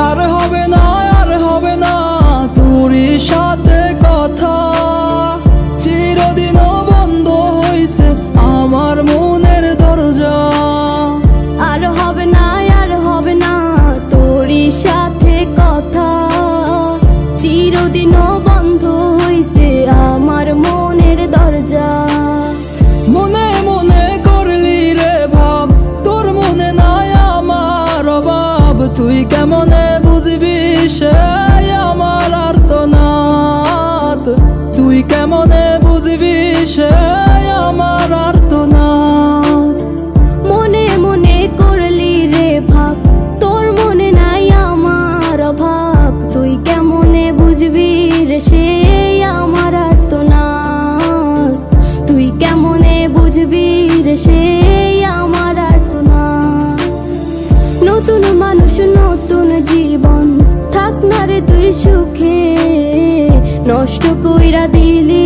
আর হবে না তুই কেমনে বুঝবি সে আমার আর্তনাথ তুই কেমনে বুঝবি সে নষ্ট কইরা দিলি।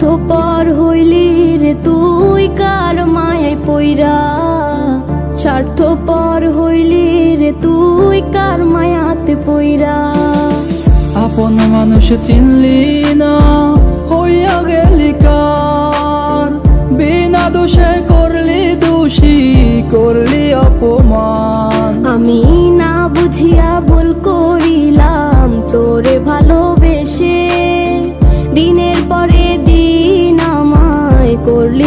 স্বার্থ পর হইলি রে তুই কার মায় পইরা? স্বার্থ পর হইলি রে তুই কার মায়াতে পইরা? আপন মানুষ চিনলি না, হইয়া গেলি কার? বিনা দোষে করলি দোষী, করলি অপমান।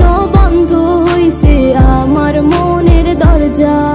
বন্ধ হইছে? আমার মনের দরজা